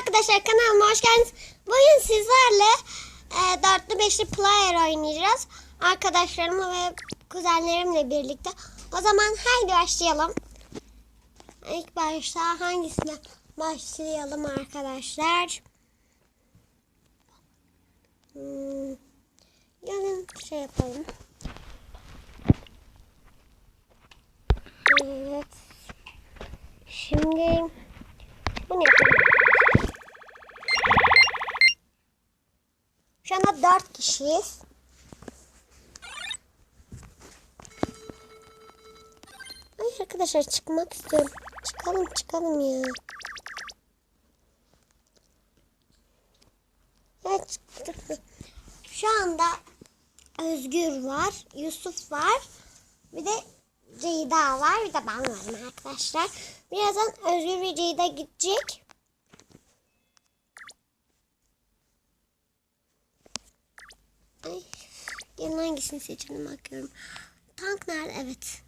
arkadaşlar kanalıma hoş geldiniz. Bugün sizlerle e, dörtlü beşli player oynayacağız. Arkadaşlarımla ve kuzenlerimle birlikte. O zaman haydi başlayalım. İlk başta hangisine başlayalım arkadaşlar? Hmm, gelin şey yapalım. Evet. Şimdi bunu yapalım. Şu anda dört kişiyiz. Ay arkadaşlar çıkmak istiyorum. Çıkalım çıkalım ya. Evet çıktık. Şu anda Özgür var, Yusuf var. Bir de Ceyda var. Bir de ben varım arkadaşlar. Birazdan Özgür ve Ceyda gidecek. Ay, gelin hangisini seçelim bakıyorum. Tank nerede? Evet.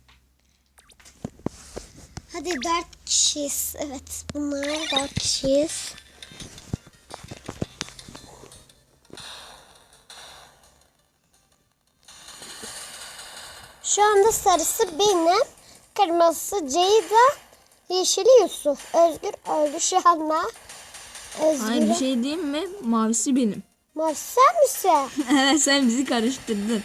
Hadi dört kişiyiz. Evet bunlar dört kişiyiz. Şu anda sarısı benim, kırmızısı Ceyda, yeşili Yusuf. Özgür öldü şu anda. Hayır bir Özgür. şey diyeyim mi? Mavisi benim. Mavi sen misin? evet sen bizi karıştırdın.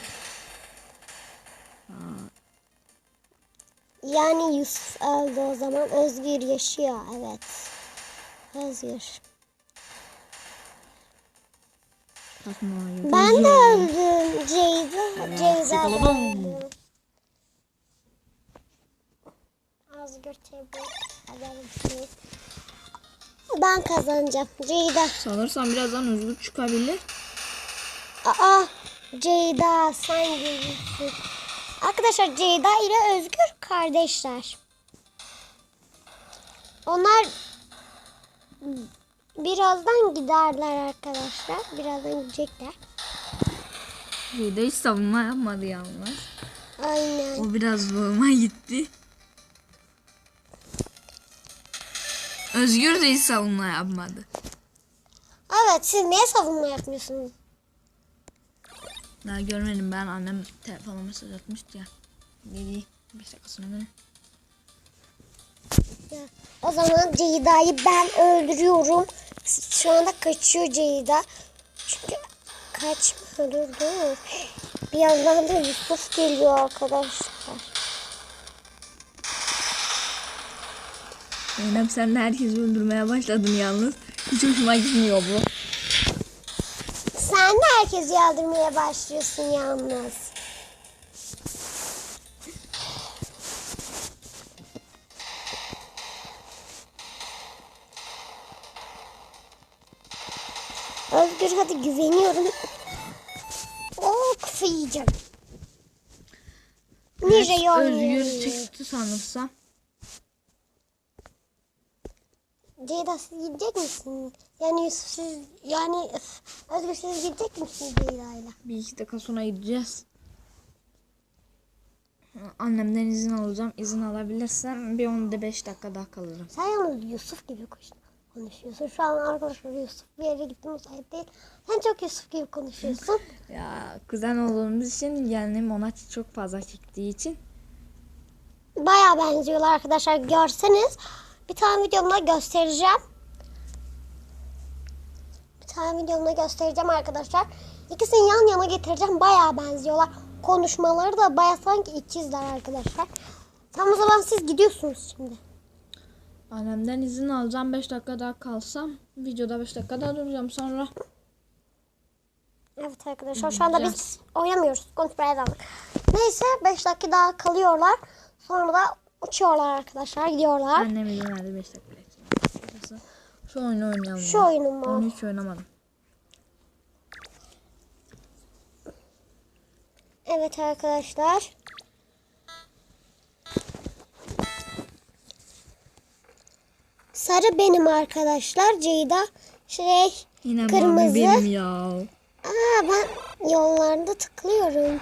Yani Yusuf öldü o zaman. Özgür yaşıyor. Evet. Özgür. Ben de öldüm. Ceyda. Ceyda. Özgür tebrik ederim. Ben kazanacağım. Ceyda. Sanırsam birazdan özgür çıkabilir. Aa, Ceyda sen gelirsin. Arkadaşlar Ceyda ile Özgür kardeşler. Onlar birazdan giderler arkadaşlar. Birazdan gidecekler. De hiç savunma yapmadı yalnız. Aynen. O biraz zoruma gitti. Özgür de hiç savunma yapmadı. Evet siz niye savunma yapmıyorsunuz? Daha görmedim ben annem telefona mesaj atmıştı ya. Dedi 5 dakikasına göre. Ya, o zaman Ceyda'yı ben öldürüyorum. Şu anda kaçıyor Ceyda. Çünkü kaçma dur dur. Bir yandan da Yusuf geliyor arkadaşlar. Zeynep sen de herkesi öldürmeye başladın yalnız. Hiç hoşuma gitmiyor bu. Sen de herkesi yaldırmaya başlıyorsun yalnız. Özgür hadi güveniyorum. Oo kufu yiyeceğim. Nije'yi Özgür çıktı sanırsam. Ceyda siz gidecek misin? Yani Yusuf siz yani Özgür siz gidecek misiniz Ceyda'yla? Bir iki dakika sonra gideceğiz. Annemden izin alacağım. İzin alabilirsem bir 15 dakika daha kalırım. Sen yalnız Yusuf gibi konuşuyorsun. Şu an arkadaşlar Yusuf bir yere gitti müsait değil. Sen çok Yusuf gibi konuşuyorsun. Ya kuzen olduğumuz için yani ona çok fazla çektiği için. Baya benziyorlar arkadaşlar. Görseniz bir tane videomda göstereceğim. Bir tane videomda göstereceğim arkadaşlar. İkisini yan yana getireceğim. Baya benziyorlar. Konuşmaları da baya sanki ikizler arkadaşlar. Tamam o zaman siz gidiyorsunuz şimdi. Annemden izin alacağım 5 dakika daha kalsam. Videoda 5 dakika daha duracağım sonra. Evet arkadaşlar şu anda biz oynamıyoruz. Konuşmaya devam. Neyse 5 dakika daha kalıyorlar. Sonra da uçuyorlar arkadaşlar. Gidiyorlar. Annem izin verdi 5 dakika bekleyeceğim. Şu oyunu oynayalım. Şu oyunu mu? Onu hiç oynamadım. Evet arkadaşlar. Sarı benim arkadaşlar. Ceyda şey Yine Kırmızı. benim ya. Aa ben yollarda tıklıyorum.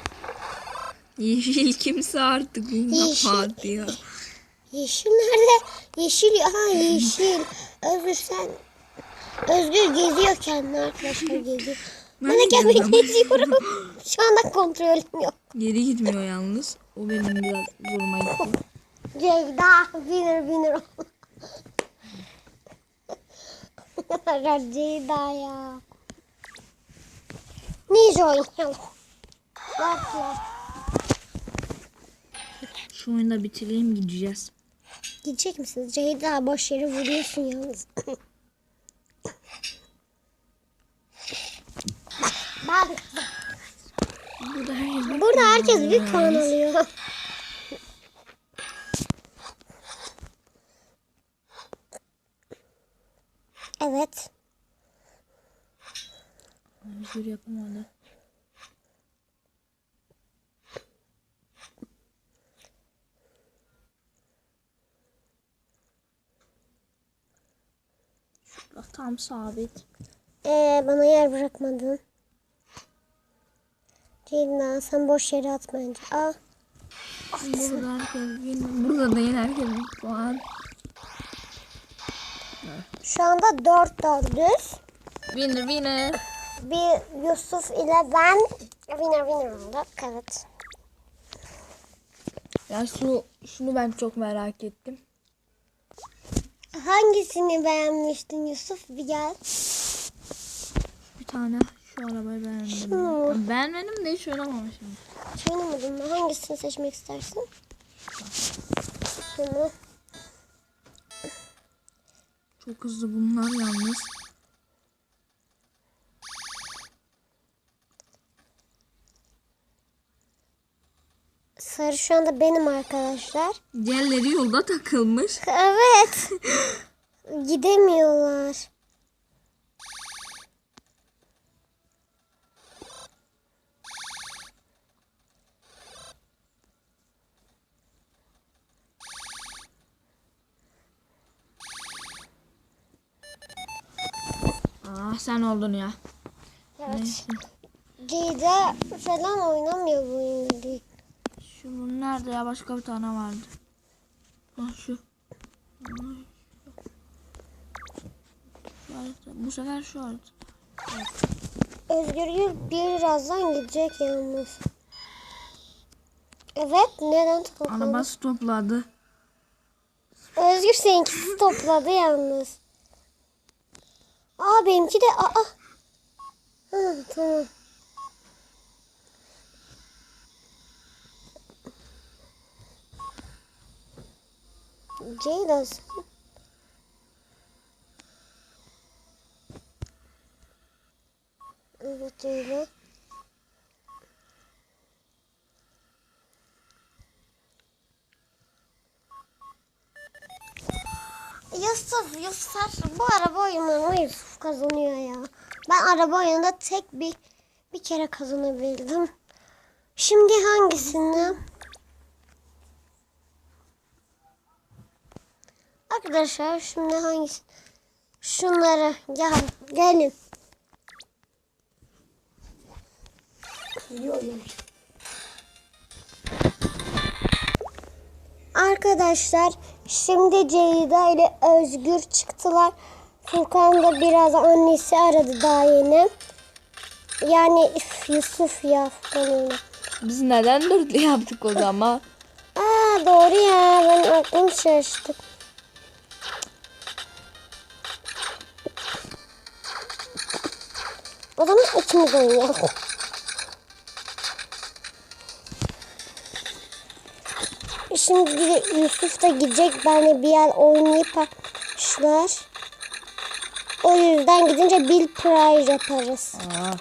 Yeşil kimse artık Yeşil. kapat ya. Yeşil nerede? Yeşil. Aha yeşil. Özür sen. Özgür geziyor kendini arkadaşlar geziyor. Ben Ben de kendimi geziyorum. Şu anda kontrolüm yok. Geri gitmiyor yalnız. O benim biraz zoruma gitti. Ceyda winner oldu. Ceyda ya. Ninja oynayalım. Bak ya. Şu oyunu da bitireyim gideceğiz. Gidecek misiniz? Ceyda boş yere vuruyorsun yalnız. Bak. Burada herkes Burada herkes bir puan alıyor. Evet. Özgür yapamadı. Tam sabit. Ee, bana yer bırakmadın. Ceyda sen boş yere at bence. Aa, Burada herkes bir, burada değil herkes puan. şu anda dört dördüz. Winner winner. Bir Yusuf ile ben winner winner olduk. Evet. Ya şu şunu ben çok merak ettim. Hangisini beğenmiştin Yusuf? Bir gel. Bir tane şu arabayı beğendim. Şunu. Ben beğenmedim de hiç oynamamışım. Hiç oynamadın mı? Hangisini seçmek istersin? Şunu. Çok hızlı bunlar yalnız. Sarı şu anda benim arkadaşlar. Diğerleri yolda takılmış. Evet. Gidemiyorlar. Ah sen oldun ya. Evet. Neyse. Ceyda falan oynamıyor bu oyunu. Şu bunun nerede ya? Başka bir tane vardı. Ah şu. Bu sefer şu harita. Özgür Gül birazdan gidecek yalnız. Evet neden topladı? Arabası topladı. Özgür seninkisi topladı yalnız. Aa benimki de aa. Ha, tamam. Ceyda sen- Evet Ceyda. Yusuf, Yusuf bu araba oyunlarında Yusuf kazanıyor ya. Ben araba oyununda tek bir bir kere kazanabildim. Şimdi hangisini? Arkadaşlar şimdi hangisi? Şunları gel gelin. Arkadaşlar şimdi Ceyda ile Özgür çıktılar. Furkan da biraz annesi aradı daha yeni. Yani üf, Yusuf ya Furkan öyle. Biz neden dörtlü yaptık o zaman? Aa doğru ya ben aklım şaştı. O zaman ikimiz oynayalım. Şimdi de Yusuf da gidecek. Benle bir yer oynayıp başlar. O yüzden gidince Bill Pryor yaparız. Aa,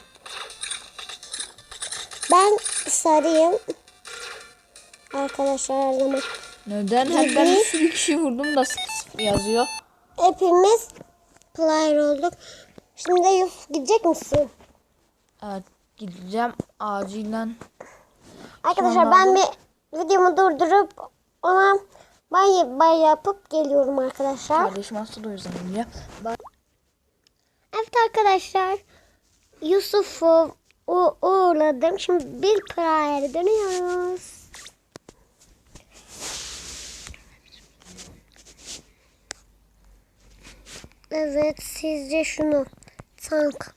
Ben sarıyım. Arkadaşlar her zaman. neden? Hep ben bir sürü kişi vurdum da yazıyor. Hepimiz player olduk. Şimdi Yusuf gidecek misin? Evet gideceğim acilen. Arkadaşlar Sonra ben bir videomu durdurup ona bay bay yapıp geliyorum arkadaşlar. Kardeşim hasta da o yüzden önce. Evet arkadaşlar. Yusuf'u uğurladım. Şimdi bir player'e dönüyoruz. Evet sizce şunu. Tank.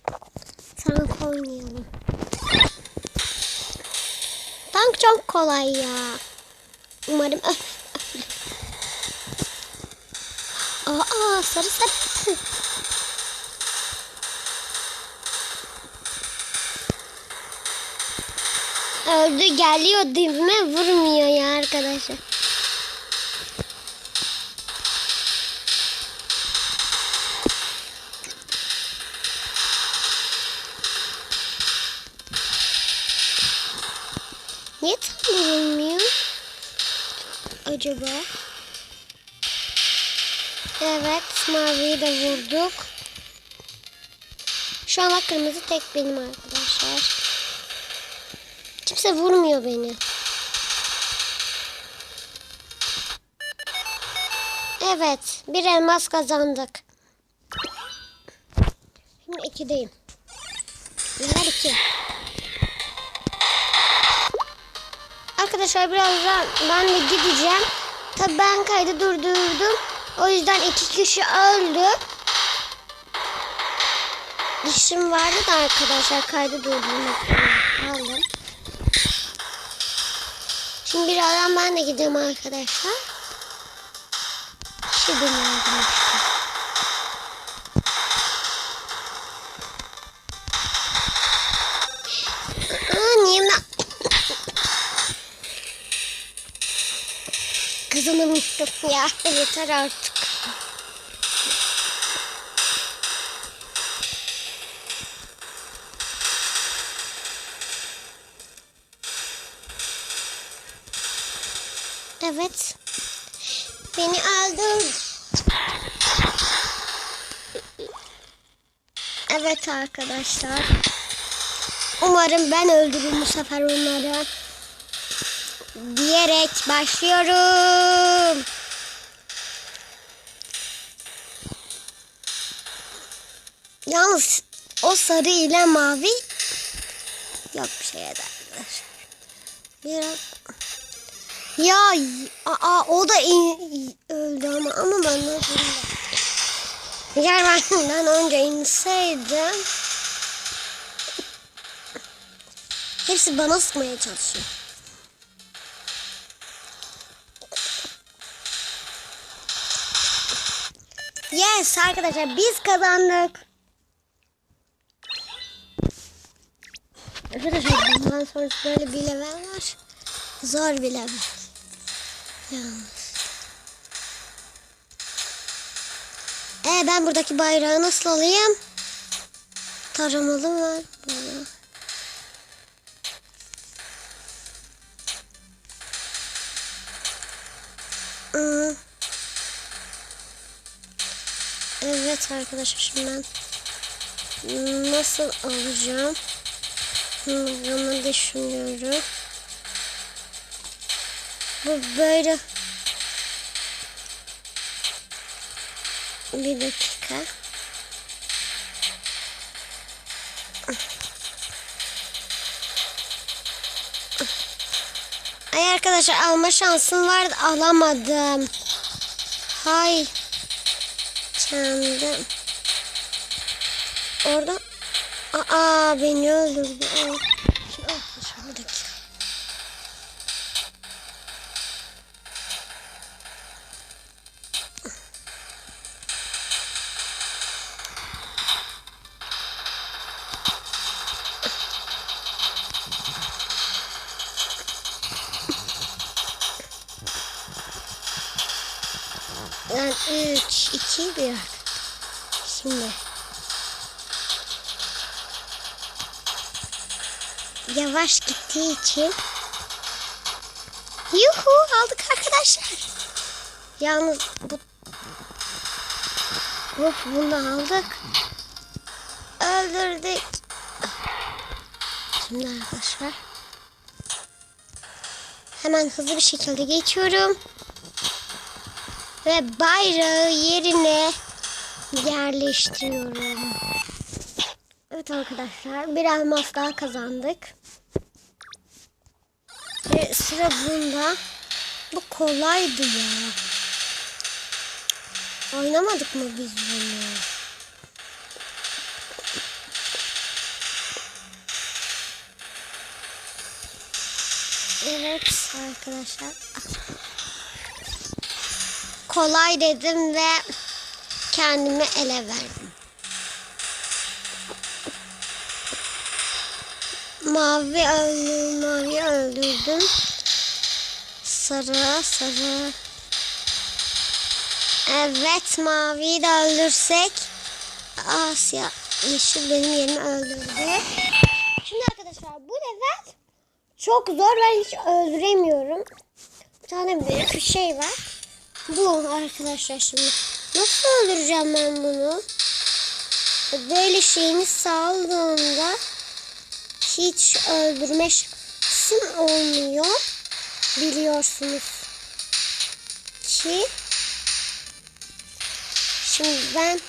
Tank oynayalım. Tank çok kolay ya. Umarım. Aa sarı sarı. Öldü geliyor dibime vurmuyor ya arkadaşlar. Acaba? Evet maviyi de vurduk. Şu an kırmızı tek benim arkadaşlar. Kimse vurmuyor beni. Evet, bir elmas kazandık. Şimdi ikideyim. Level iki. Arkadaşlar birazdan ben de gideceğim. Tabii ben kaydı durdurdum. O yüzden iki kişi öldü. İşim vardı da arkadaşlar kaydı durdurmak kaldım. Şimdi birazdan ben de gidiyorum arkadaşlar. Şimdi nerede Kazanamıştım ya. Yeter artık. Evet. Beni öldür. Evet arkadaşlar. Umarım ben öldürürüm bu sefer onları. Diyerek başlıyorum. Yalnız o sarı ile mavi yok bir şey ederler. Biraz ya aa, o da in, öldü ama ama benden sonra. Eğer benden önce inseydim hepsi bana sıkmaya çalışıyor. Yes arkadaşlar biz kazandık. Arkadaşlar bundan sonra böyle bir level var. Zor bir level. Yalnız. Ee, ben buradaki bayrağı nasıl alayım? Taramalı var burada. Evet arkadaşlar şimdi ben nasıl alacağım? Bunu düşünüyorum. Bu böyle bir dakika. Ay arkadaşlar alma şansım vardı alamadım. Hay. Kendim. Orada. Aa beni öldürdü. Aa. Şimdi. Yavaş gittiği için. Yuhu aldık arkadaşlar. Yalnız bu Hop bunu aldık. Öldürdük. Şimdi arkadaşlar. Hemen hızlı bir şekilde geçiyorum. Ve bayrağı yerine yerleştiriyorum. Evet arkadaşlar bir elmas daha kazandık. Ve sıra bunda. Bu kolaydı ya. Oynamadık mı biz bunu? Evet arkadaşlar. Kolay dedim ve kendimi ele verdim. Mavi öldürdüm, mavi öldürdüm. Sarı, sarı. Evet, maviyi de öldürsek. Asya, yeşil benim yerimi öldürdü. Şimdi arkadaşlar bu level çok zor. Ben hiç öldüremiyorum. Bir tane büyük bir şey var. Bu arkadaşlar şimdi. Nasıl öldüreceğim ben bunu? Böyle şeyini saldığımda hiç öldürme şansım olmuyor. Biliyorsunuz ki. Şimdi ben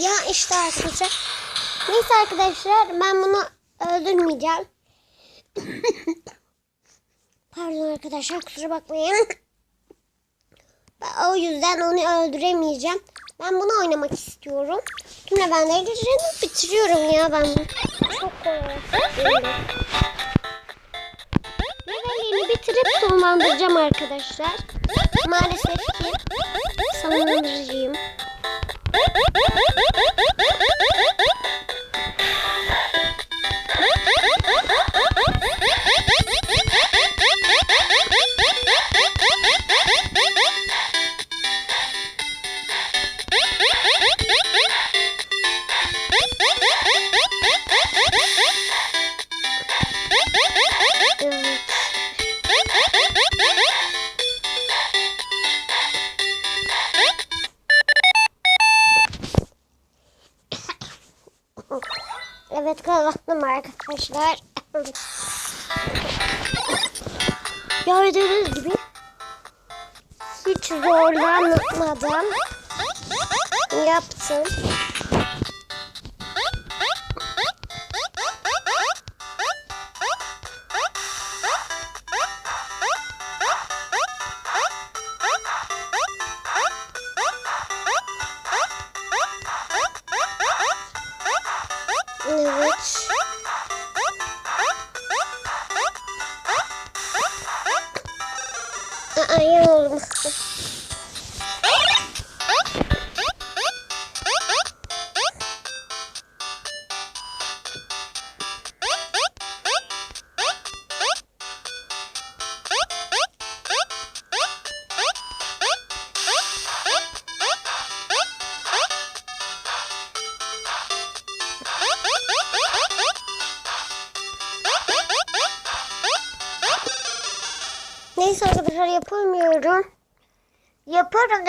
Ya işte arkadaşlar. Neyse arkadaşlar ben bunu öldürmeyeceğim. Pardon arkadaşlar kusura bakmayın. Ben o yüzden onu öldüremeyeceğim. Ben bunu oynamak istiyorum. Tüm levelleri bitiriyorum ya ben. Çok bitirip sonlandıracağım arkadaşlar. Maalesef ki sonlandırıcıyım. Evet kazandım arkadaşlar. Gördüğünüz gibi hiç zorlanmadan yaptım. Aa, yanıldım. Neyse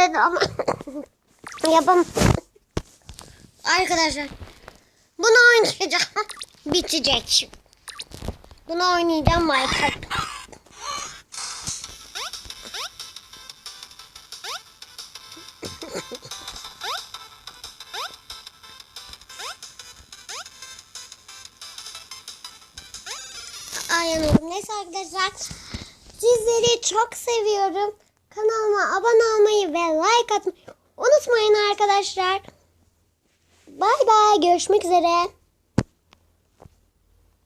Dedim ama yapam. Arkadaşlar bunu oynayacağım. Bitecek. Bunu oynayacağım Minecraft. Aynen oğlum. Neyse arkadaşlar. Sizleri çok seviyorum. Kanalıma abone olmayı ve like atmayı unutmayın arkadaşlar. Bay bay. Görüşmek üzere.